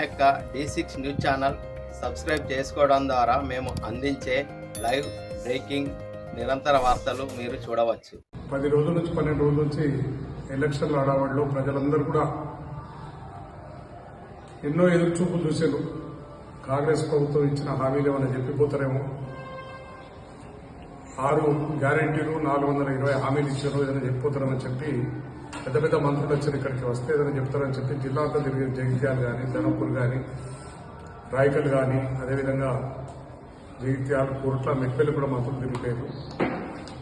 యొక్క D six news channel subscribe చేసుకోవడం ద్వారా మేము అందించే లైవ్ బ్రేకింగ్ నిరంతర వార్తలు మీరు చూడవచ్చు. పది రోజుల నుంచి పన్నెండు రోజుల నుంచి ఎలక్షన్ల ఆడవాళ్ళు ప్రజలందరూ కూడా ఎన్నో ఎదురు చూపులు చూశారు. కాంగ్రెస్ ప్రభుత్వం ఇచ్చిన హామీలు ఏమైనా చెప్పిపోతారేమో. ఆరు గ్యారంటీలు నాలుగు వందల ఇరవై హామీలు ఇచ్చారు ఏదైనా చెప్పిపోతారని చెప్పి పెద్ద పెద్ద మంత్రులు వచ్చారు ఇక్కడికి వస్తే ఏదైనా చెప్తారని చెప్పి జిల్లా అంతా తిరిగి జగిత్యాలు కానీ ధనపూర్ కానీ రాయకల్ కానీ అదేవిధంగా జగిత్యాల కోట్ల మెట్పల్లి కూడా మంత్రులు తిరిగిపోయారు.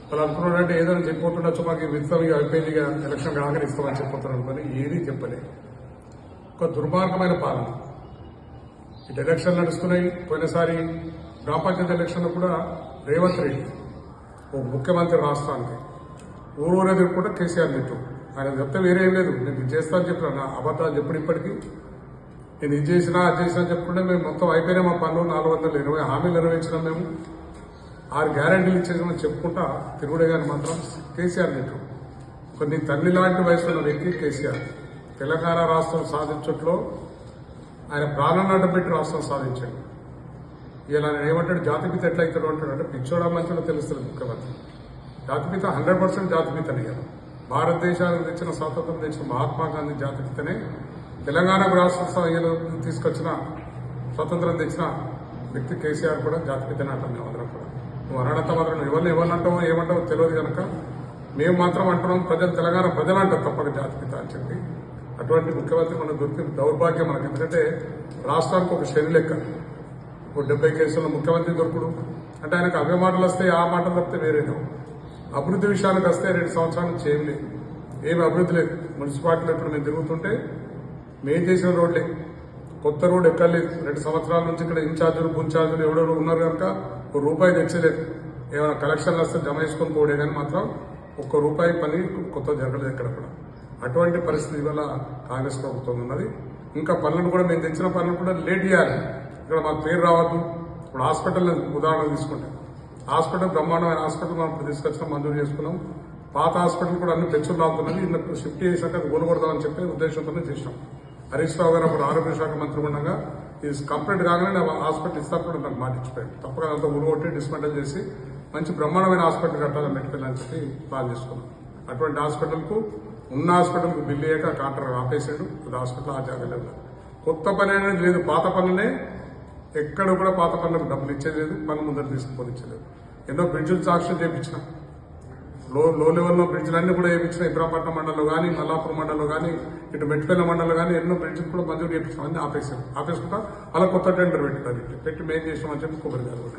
వాళ్ళు అనుకున్నాడంటే ఏదైనా చెప్పుకుంటుండొచ్చు మాకు ఈ విత్తం ఇక అయిపోయింది ఎలక్షన్ కాగానే ఇస్తామని చెప్పిపోతారు అనుకుని ఏది చెప్పలేదు. ఒక దుర్మార్గమైన పాలన. ఇటు ఎలక్షన్లు నడుస్తున్నాయి పోయినసారి గ్రామ పంచాయతీ ఎలక్షన్లో కూడా రేవంత్ రెడ్డి ఓ ముఖ్యమంత్రి రాష్ట్రానికి. ఊరూరే కూడా కేసీఆర్ నెట్టు. ఆయన చెప్తే వేరే ఏం లేదు. నేను ఇది చేస్తాను చెప్పిన నా అబద్ధాలు చెప్పుడు ఇప్పటికీ. నేను ఇది చేసినా అది చేసినా చెప్పుకుంటే మేము మొత్తం అయిపోయినా మా పనులు. నాలుగు వందల ఇరవై హామీలు నెరవేర్చినాం మేము. ఆరు గ్యారంటీలు ఇచ్చేసామని చెప్పుకుంటా తిరుగుడే గారిని మాత్రం కేసీఆర్ తిట్టు కొన్ని తల్లి లాంటి వయసులో వ్యక్తి కేసీఆర్. తెలంగాణ రాష్ట్రం సాధించట్లో ఆయన ప్రాణాన్ని పెట్టి రాష్ట్రం సాధించాడు. ఇలా నేను ఏమంటాడు? జాతిపిత ఎట్లా అవుతాడు అంటాడు అంటే పిచ్చోడా మంచిలో తెలుస్తుంది ముఖ్యమంత్రి. జాతిపిత హండ్రెడ్ పర్సెంట్ జాతిపిత కదా. భారతదేశానికి తెచ్చిన స్వాతంత్రం తెచ్చిన మహాత్మా గాంధీ జాతిపితనే తెలంగాణకు రాష్ట్ర స్థాయిలో తీసుకొచ్చిన స్వతంత్రం తెచ్చిన వ్యక్తి కేసీఆర్ కూడా జాతిపితనే అంటాం మేము అందరం కూడా. నువ్వు అనడంత మాత్రం నువ్వు ఎవరిని ఎవరిని అంటావో ఏమంటావో తెలియదు కనుక మేము మాత్రం అంటున్నాం ప్రజలు తెలంగాణ ప్రజలు అంటారు తప్పక జాతిపిత అని చెప్పి. అటువంటి ముఖ్యమంత్రి మనకు దొరికిన దౌర్భాగ్యం మనకి. ఎందుకంటే రాష్ట్రానికి ఒక శని లెక్క. ఒక డెబ్బై కేసుల్లో ముఖ్యమంత్రి దొరుకుడు. అంటే ఆయనకు అవే మాటలు వస్తే ఆ మాటలు తప్పితే వేరేదో? అభివృద్ధి విషయానికి వస్తే రెండు సంవత్సరాల నుంచి ఏం లేదు. ఏమి అభివృద్ధి లేదు. మున్సిపాలిటీలో ఇప్పుడు మేము తిరుగుతుంటే మేము చేసిన రోడ్లే. కొత్త రోడ్ ఎక్కర్లేదు రెండు సంవత్సరాల నుంచి ఇక్కడ ఇన్ఛార్జులు పున్ఛార్జీలు ఎవరెవరు ఉన్నారు కనుక ఒక రూపాయి తెచ్చలేదు. ఏమైనా కలెక్షన్లు వస్తే జమ చేసుకొని పోడే కానీ మాత్రం ఒక్క రూపాయి పని కొత్త జరగలేదు ఎక్కడ కూడా. అటువంటి పరిస్థితి వల్ల కాంగ్రెస్ ప్రభుత్వం ఉన్నది. ఇంకా పనులను కూడా మేము తెచ్చిన పనులు కూడా లేట్ చేయాలి. ఇక్కడ మాకు పేరు రావద్దు. ఇప్పుడు హాస్పిటల్ ఉదాహరణ తీసుకుంటాం హాస్పిటల్ బ్రహ్మాండమైన హాస్పిటల్ మనం తీసుకొచ్చిన మంజూరు చేసుకున్నాం. పాత హాస్పిటల్ కూడా అన్ని పెంచులు లాగుతున్నది ఇందుకు షిఫ్ట్ చేశాక అది కొనుగొడదామని చెప్పి ఉద్దేశంతోనే చేసినాం హరీష్ రావు గారు అప్పుడు ఆరోగ్య శాఖ మంత్రి ఉండగా ఇది కంప్లీట్ కాగానే నా హాస్పిటల్ ఇస్తాను నాకు మాట ఇచ్చిపోయాడు తప్పక అంతా ఉరుగొట్టి డిస్మెంటల్ చేసి మంచి బ్రహ్మాండమైన హాస్పిటల్ కట్టాలని అని చెప్పి ప్లాన్ చేసుకున్నాం. అటువంటి హాస్పిటల్కు ఉన్న హాస్పిటల్కు బిల్లు అయ్యాక కాంట్రాక్ట్ ఆపేసాడు. అది హాస్పిటల్ ఆ జాగ్రత్త కొత్త పని అనేది లేదు. పాత పనులనే ఎక్కడ కూడా పాత పనులకు డబ్బులు ఇచ్చేది పనులు ముందర తీసుకుని ఇచ్చలేదు ఎన్నో బ్రిడ్జులు సాక్ష్యం చేయించినాం లో లో లెవెల్లో బ్రిడ్జ్లన్నీ కూడా వేయించిన ఇబ్రాపట్నం మండలంలో కానీ మల్లాపురం మండలంలో కానీ ఇటు మెట్పల్లి మండలంలో కానీ ఎన్నో బ్రిడ్జ్లు కూడా మంజూరు చేయించాం అన్ని ఆపేసాం ఆపేసుకుంటా అలా కొత్త టెండర్ పెట్టారు పెట్టి మేం చేసామని చెప్పి కొబ్బరి గారు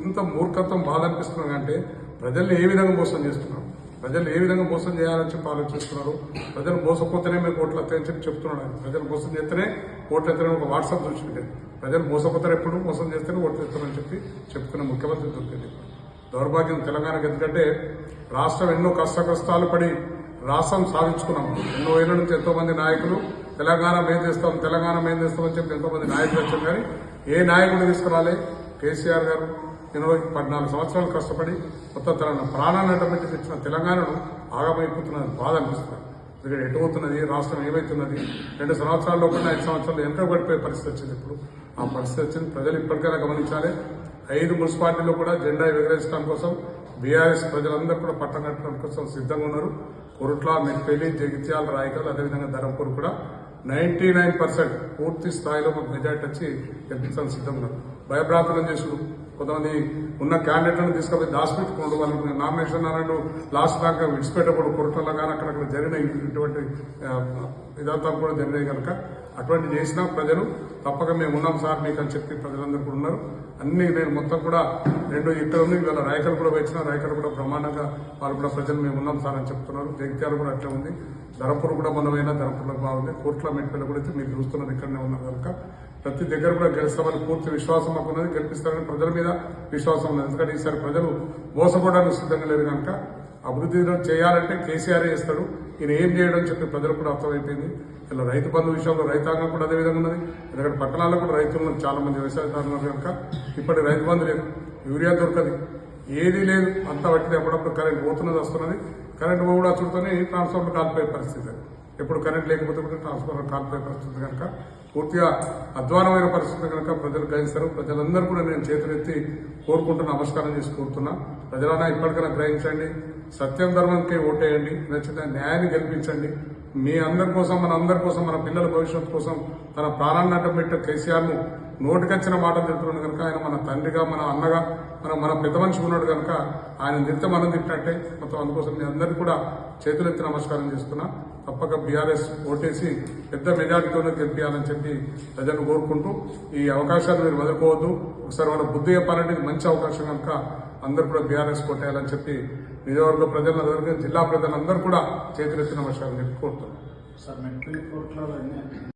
ఇంత మూర్ఖత్వం బాధ అనిపిస్తున్నాం అంటే ప్రజల్ని ఏ విధంగా మోసం చేస్తున్నాం ప్రజలు ఏ విధంగా మోసం చేయాలని చెప్పి ఆలోచిస్తున్నారు? ప్రజలు మోసపోతేనే మేము ఓట్లు వస్తాయని చెప్పి చెప్తున్నాడు ఆయన. ప్రజలు మోసం చేస్తేనే ఓట్లు ఎత్తారని ఒక వాట్సాప్ చూసిండే ప్రజలు మోసపోతారు ఎప్పుడు? మోసం చేస్తేనే ఓట్లు ఎత్తారని చెప్పి చెప్పుకునే ముఖ్యమంత్రి దొరికింది. దౌర్భాగ్యం తెలంగాణకు ఎందుకంటే రాష్ట్రం ఎన్నో కష్ట కష్టాలు పడి రాష్ట్రం సాధించుకున్నాం. ఎన్నో ఏళ్ళ నుంచి ఎంతోమంది నాయకులు తెలంగాణ మేం చేస్తాం తెలంగాణ మేం చేస్తామని చెప్పి ఎంతోమంది నాయకులు వచ్చారు. కానీ ఏ నాయకుడు తీసుకురాలే? కేసీఆర్ గారు. ఇరవై పద్నాలుగు సంవత్సరాలు కష్టపడి కొత్త తెలంగాణ ప్రాణాన్ని అడ్డపెట్టి తెచ్చిన తెలంగాణను ఆగమైపోతున్నది బాధ అనిపిస్తుంది. ఇక్కడ ఎటుపోతున్నది రాష్ట్రం ఏమవుతున్నది రెండు సంవత్సరాల్లో కూడా ఐదు సంవత్సరాలు ఎంతో పడిపోయే పరిస్థితి వచ్చింది ఇప్పుడు. ఆ పరిస్థితి వచ్చింది ప్రజలు ఇప్పటికైనా గమనించాలి. ఐదు మున్సిపాలిటీలో కూడా జెండా ఎగరేసడం కోసం బీఆర్ఎస్ ప్రజలందరూ కూడా పట్టం కట్టడం కోసం సిద్ధంగా ఉన్నారు. కొరుట్ల మెట్పల్లి జగిత్యాల రాయకల్ అదేవిధంగా ధరంపూర్ కూడా నైన్టీ నైన్ పర్సెంట్ పూర్తి స్థాయిలో మాకు మెజార్టీ వచ్చి గెలిపించాలని సిద్ధంగా ఉన్నారు. భయభ్రాంతులను చేసుడు కొంతమంది ఉన్న క్యాండిడేట్లను తీసుకుపోయి దాచిపెట్టుకోండి వాళ్ళు నామినేషన్ అన్నట్టు లాస్ట్ దాకా విడిచిపెట్టకూడదు. కుర్రలో కానీ అక్కడక్కడ జరిగిన ఇటువంటి ఇదంతా కూడా జరిగినాయి కనుక అటువంటి చేసినా ప్రజలు తప్పక మేము ఉన్నాం సార్ మీకు అని చెప్పి ప్రజలందరూ కూడా ఉన్నారు. అన్ని నేను మొత్తం కూడా రెండు ఇక్కడ ఉంది. ఇవాళ రాయకలు కూడా వచ్చిన రాయకలు కూడా బ్రహ్మాండంగా వాళ్ళు కూడా ప్రజలు మేము ఉన్నాం సార్ అని చెప్తున్నారు. జగిత్యాల కూడా అట్లే ఉంది. ధరపూర్ కూడా మనమైనా ధరపూర్లో బాగుంది. కోట్ల మెట్పల్లి కూడా అయితే మీరు చూస్తున్నారు. ఇక్కడనే ఉన్నారు కనుక. ప్రతి దగ్గర కూడా గెలుస్తామని పూర్తి విశ్వాసం మాకు ఉన్నది గెలిపిస్తారని ప్రజల మీద విశ్వాసం ఉంది. ఎందుకంటే ఈసారి ప్రజలు మోసపోవడానికి సిద్ధంగా లేరు కనుక అభివృద్ధి చేయాలంటే కేసీఆర్ చేస్తాడు. ఈయన ఏం చేయడం అని చెప్పి ప్రజలకు కూడా అర్థమైపోయింది. ఇలా రైతు బంధు విషయంలో రైతాంగం కూడా అదే విధంగా ఉన్నది. ఎందుకంటే పట్టణాల్లో కూడా రైతులు చాలా మంది వ్యవసాయదారులు ఉన్నారు కనుక ఇప్పటి రైతు బంధు లేదు. యూరియా దొరకదు. ఏదీ లేదు. అంతా పట్టింది. అప్పుడప్పుడు కరెంట్ పోతున్నది వస్తున్నది. కరెంట్ కూడా చుడుతూనే ట్రాన్స్ఫార్మర్ కాలిపోయే పరిస్థితి. ఎప్పుడు కరెంట్ లేకపోతే కూడా ట్రాన్స్ఫార్మర్ కాలిపోయే పరిస్థితి కనుక పూర్తిగా అధ్వానమైన పరిస్థితులు కనుక ప్రజలు గ్రహిస్తారు. ప్రజలందరూ కూడా నేను చేతులెత్తి కోరుకుంటూ నమస్కారం చేసి కోరుతున్నా. ప్రజలన్నా ఇప్పటికైనా గ్రహించండి. సత్యం ధర్మంకే ఓటేయండి. నచ్చిన న్యాయాన్ని గెలిపించండి. మీ అందరి కోసం మన అందరి కోసం మన పిల్లల భవిష్యత్తు కోసం తన ప్రాణాన్ని అడ్డం పెట్టే కేసీఆర్ను నోటికొచ్చిన మాటలు తింటున్నాడు కనుక ఆయన మన తండ్రిగా మన అన్నగా మన మన పెద్ద మనిషి ఉన్నాడు కనుక ఆయన నిత్యం మనం తింటట్టే మొత్తం అందుకోసం మీ అందరికీ కూడా చేతులెత్తి నమస్కారం చేస్తున్నా. తప్పక బీఆర్ఎస్ ఓటేసి పెద్ద మెజార్టీతోనే గెలిపించాలని చెప్పి ప్రజలను కోరుకుంటూ ఈ అవకాశాన్ని మీరు వదులుకోవద్దు. ఒకసారి వాళ్ళ బుద్ధి చెప్పాలంటే మంచి అవకాశం కనుక అందరూ కూడా బీఆర్ఎస్ కొట్టేయాలని చెప్పి నియోజకవర్గ ప్రజలందరికీ జిల్లా ప్రజలందరూ కూడా చేతులెత్తిన నమస్కారం చెప్పి కోరుతున్నాను సార్